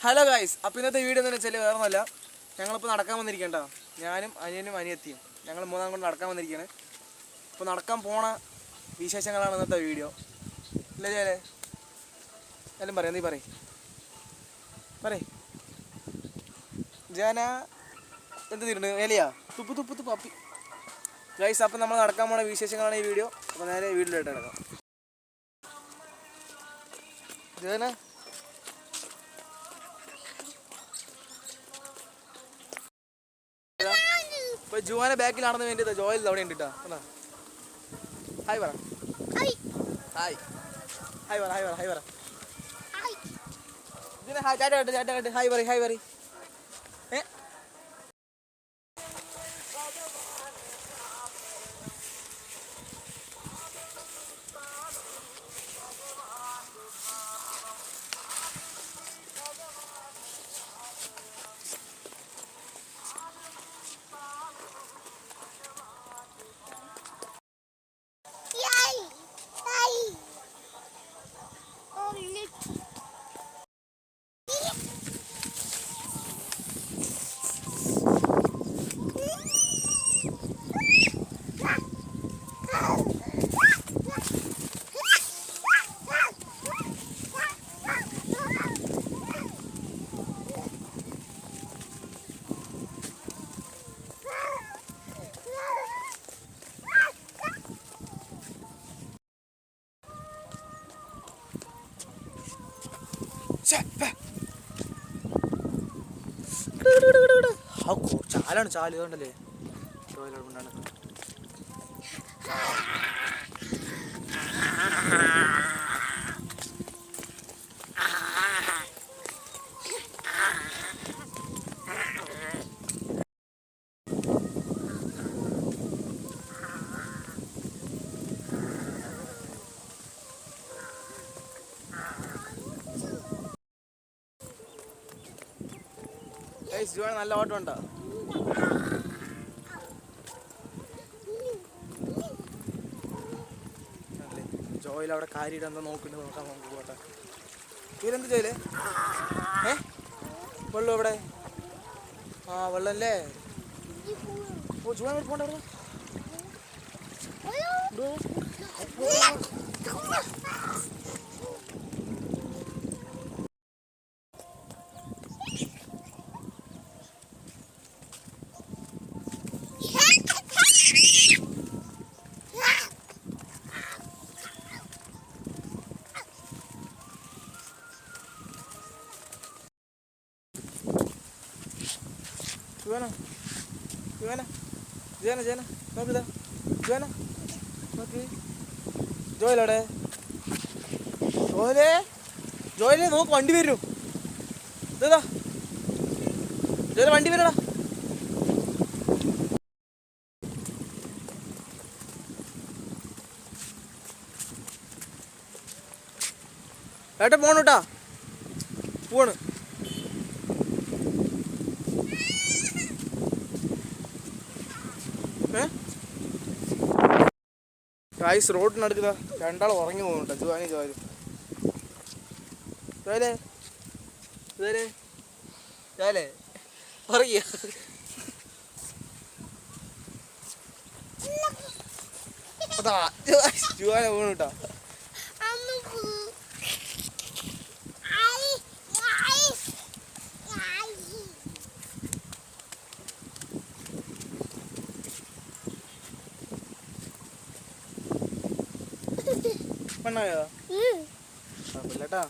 Hello guys അപ്പോൾ ഇന്നത്തെ video എന്ന് വെച്ചാൽ വേറെ ഒന്നുമല്ല ഞങ്ങളിപ്പോൾ നടക്കാൻ വന്നിരിക്കേണ്ട. ഞാനും അനിയനും അനിയത്തിയും ഞങ്ങൾ മൂന്നാം കൊണ്ട് നടക്കാൻ വന്നിരിക്കുകയാണ് അപ്പോൾ നടക്കാൻ പോണ വിശേഷങ്ങളാണ് ഇന്നത്തെ വീഡിയോ ഇല്ലേ ചേലേ എല്ലാം പറയാം നീ പറയും. പറയേ. ജന എന്ത് തീരുന്നു വേലയാ തുപ്പ് തുപ്പ് തുപ്പ് അപ്പി. ഗൈസ് അപ്പം നമ്മൾ നടക്കാൻ പോണ വിശേഷങ്ങളാണ് ഈ വീഡിയോ അപ്പോൾ നേരെ വീട്ടിലോട്ട് നടക്കാം ജാന ഇപ്പൊ ജുവാനെ ബാക്കിലാണെന്ന് വേണ്ടി ജോയിൽ അവിടെ ഉണ്ട് കേട്ടോ ഹായ് പറ. ഹായ്. ഹായ്. പറ ഹായ് പറ ഹായ് പറ. ഇതിനെ ഹായ് ചാറ്റ കട്ട് ചാറ്റ കട്ട്. ഹായ് പറ ഹായ് പറ ചാലാണ് ചാൽ ഇതുകൊണ്ടല്ലേ ജോയിലോട്ട് കൊണ്ടാണ്. ജുവാൻ നല്ല ഓട്ടം ഉണ്ടോ? ജോയിൽ അവിടെ കാര്യമായിട്ട് എന്താ നോക്കുന്നുണ്ട് നോക്കാൻ നമുക്ക് പോട്ടെ. ഇവരെന്ത് ജോയിൽ ഏ? വെള്ളം ഇവിടെ? ആ വെള്ളം അല്ലേ ഓ ജുവാൻ പോണ്ടോ പോണ്ട ജുവാന ജുവാന ജയന ജയന നോക്കിതാ ജുവാന നോക്കി ജോയിലവിടെ ജോയിലേ ജോയിലേ നോക്ക് വണ്ടി വരും. ഇതാ ജോയില വണ്ടി വരടാ. ഏട്ടാ പോണു കേട്ടാ പോണ് ഏ ഗൈസ് റോഡിനടുക്കുക രണ്ടാൾ ഉറങ്ങി പോകുന്നുണ്ട് ജുവാനി ജോലി ജോലേ ഇതേ ജോലേ ഉറങ്ങിയ? അതാ ജുവാന കേട്ടോ. പെണ്ണായോ കുഴപ്പമില്ലട്ടാ